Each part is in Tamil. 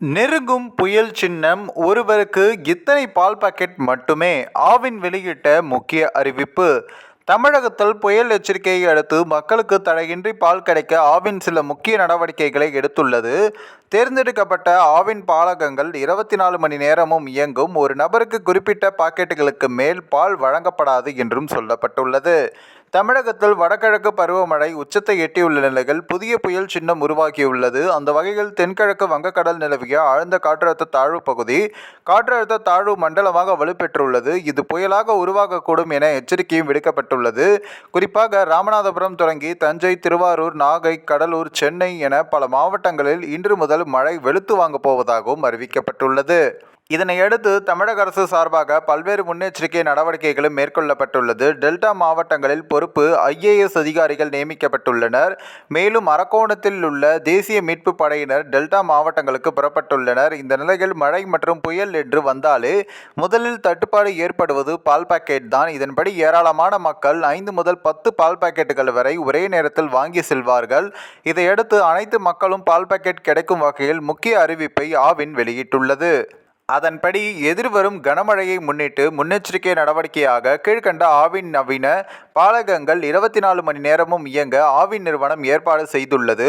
நெருங்கும் புயல் சின்னம் ஒருவருக்கு இத்தனை பால் பாக்கெட் மட்டுமே? ஆவின் வெளியிட்ட முக்கிய அறிவிப்பு. தமிழகத்தில் புயல் எச்சரிக்கையை அடுத்து மக்களுக்கு தடையின்றி பால் கிடைக்க ஆவின் சில முக்கிய நடவடிக்கைகளை எடுத்துள்ளது. தேர்ந்தெடுக்கப்பட்ட ஆவின் பாலகங்கள் இருபத்தி நாலு மணி நேரமும் இயங்கும். ஒரு நபருக்கு குறிப்பிட்ட பாக்கெட்டுகளுக்கு மேல் பால் வழங்கப்படாது என்றும் சொல்லப்பட்டுள்ளது. தமிழகத்தில் வடகிழக்கு பருவமழை உச்சத்தை எட்டியுள்ள நிலையில் புதிய புயல் சின்னம் உருவாகியுள்ளது. அந்த வகையில் தென்கிழக்கு வங்கக்கடல் நிலவிய ஆழ்ந்த காற்றழுத்த தாழ்வு பகுதி காற்றழுத்த தாழ்வு மண்டலமாக வலுப்பெற்றுள்ளது. இது புயலாக உருவாகக்கூடும் என எச்சரிக்கையும் விடுக்கப்பட்டுள்ளது. குறிப்பாக ராமநாதபுரம் தொடங்கி தஞ்சை திருவாரூர் நாகை கடலூர் சென்னை என பல மாவட்டங்களில் இன்று முதல் மழை வெளுத்து வாங்கப் போவதாகவும் அறிவிக்கப்பட்டுள்ளது. இதனையடுத்து தமிழக அரசு சார்பாக பல்வேறு முன்னெச்சரிக்கை நடவடிக்கைகளும் மேற்கொள்ளப்பட்டுள்ளது. டெல்டா மாவட்டங்களில் பொறுப்பு ஐஏஎஸ் அதிகாரிகள் நியமிக்கப்பட்டுள்ளனர். மேலும் அரக்கோணத்தில் உள்ள தேசிய மீட்பு படையினர் டெல்டா மாவட்டங்களுக்கு புறப்பட்டுள்ளனர். இந்த நிலையில் மழை மற்றும் புயல் என்று வந்தாலே முதலில் தட்டுப்பாடு ஏற்படுவது பால் பாக்கெட் தான். இதன்படி ஏராளமான மக்கள் ஐந்து முதல் பத்து பால் பாக்கெட்டுகள் வரை ஒரே நேரத்தில் வாங்கி செல்வார்கள். இதையடுத்து அனைத்து மக்களும் பால் பாக்கெட் கிடைக்கும் வகையில் முக்கிய அறிவிப்பை ஆவின் வெளியிட்டுள்ளது. அதன்படி எதிர்வரும் கனமழையை முன்னிட்டு முன்னெச்சரிக்கை நடவடிக்கையாக கீழ்கண்ட ஆவின் நவீன பாலகங்கள் இருபத்தி நாலு மணி நேரமும் இயங்க ஆவின் நிறுவனம் ஏற்பாடு செய்துள்ளது.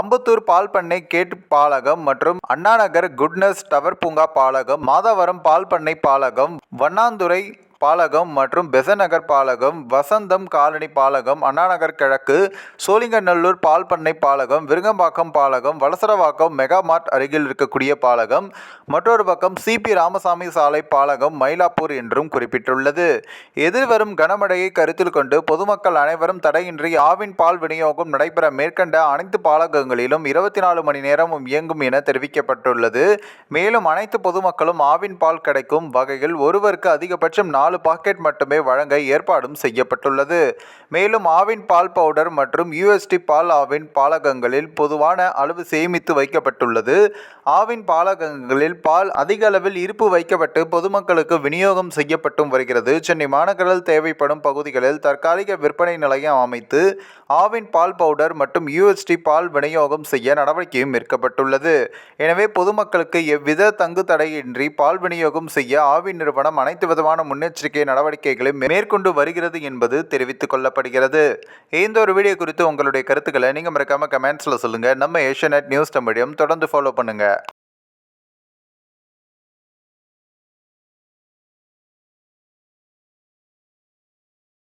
அம்பத்தூர் பால் பண்ணை கேட் பாலகம் மற்றும் அண்ணாநகர் குட்னஸ் டவர் பூங்கா பாலகம் மாதவரம் பால் பண்ணை பாலகம் வண்ணாந்துறை பாலகம் மற்றும் பெசநகர் பாலகம் வசந்தம் காலனி பாலகம் அண்ணாநகர் கிழக்கு சோழிங்கநல்லூர் பால் பண்ணை பாலகம் விருங்கம்பாக்கம் பாலகம் வலசரவாக்கம் மெகா மார்ட் அருகில் இருக்கக்கூடிய பாலகம் மற்றொரு பக்கம் சிபி ராமசாமி சாலை பாலகம் மயிலாப்பூர் என்றும் குறிப்பிட்டுள்ளது. எதிர்வரும் கனமழையை கருத்தில் கொண்டு பொதுமக்கள் அனைவரும் தடையின்றி ஆவின் பால் விநியோகம் நடைபெற மேற்கண்ட அனைத்து பாலகங்களிலும் இருபத்தி நாலு மணி நேரமும் இயங்கும் என தெரிவிக்கப்பட்டுள்ளது. மேலும் அனைத்து பொதுமக்களும் ஆவின் பால் கிடைக்கும் வகையில் ஒருவருக்கு அதிகபட்சம் நாலு நாலு பாக்கெட் மட்டுமே வழங்க ஏற்பாடும் செய்யப்பட்டுள்ளது. மேலும் ஆவின் பால் பவுடர் மற்றும் யூஎஸ்டி பால் ஆவின் பாலகங்களில் பொதுவான அளவு சேமித்து வைக்கப்பட்டுள்ளது. ஆவின் பாலகங்களில் பால் அதிக அளவில் இருப்பு வைக்கப்பட்டு பொதுமக்களுக்கு விநியோகம் செய்யப்பட்டும் வருகிறது. சென்னை மாநகரில் தேவைப்படும் பகுதிகளில் தற்காலிக விற்பனை நிலையம் அமைத்து ஆவின் பால் பவுடர் மற்றும் யூஎஸ்டி பால் விநியோகம் செய்ய நடவடிக்கையும் மேற்கப்பட்டுள்ளது எனவே பொதுமக்களுக்கு எவ்வித தங்கு தடையின்றி பால் விநியோகம் செய்ய ஆவின் நிறுவனம் அனைத்து விதமான முன்னெச்சரிக்கை நடவடிக்கைகளை மேற்கொண்டு வருகிறது என்பது தெரிவித்துக் கொள்ளப்படுகிறது. இந்த ஒரு வீடியோ குறித்து உங்களுடைய கருத்துக்களை நீங்கள் மறக்காமல் கமெண்ட்ஸில் சொல்லுங்கள் நம்ம ஏஷியநெட் நியூஸ் தமிழையும் தொடர்ந்து ஃபாலோ பண்ணுங்கள்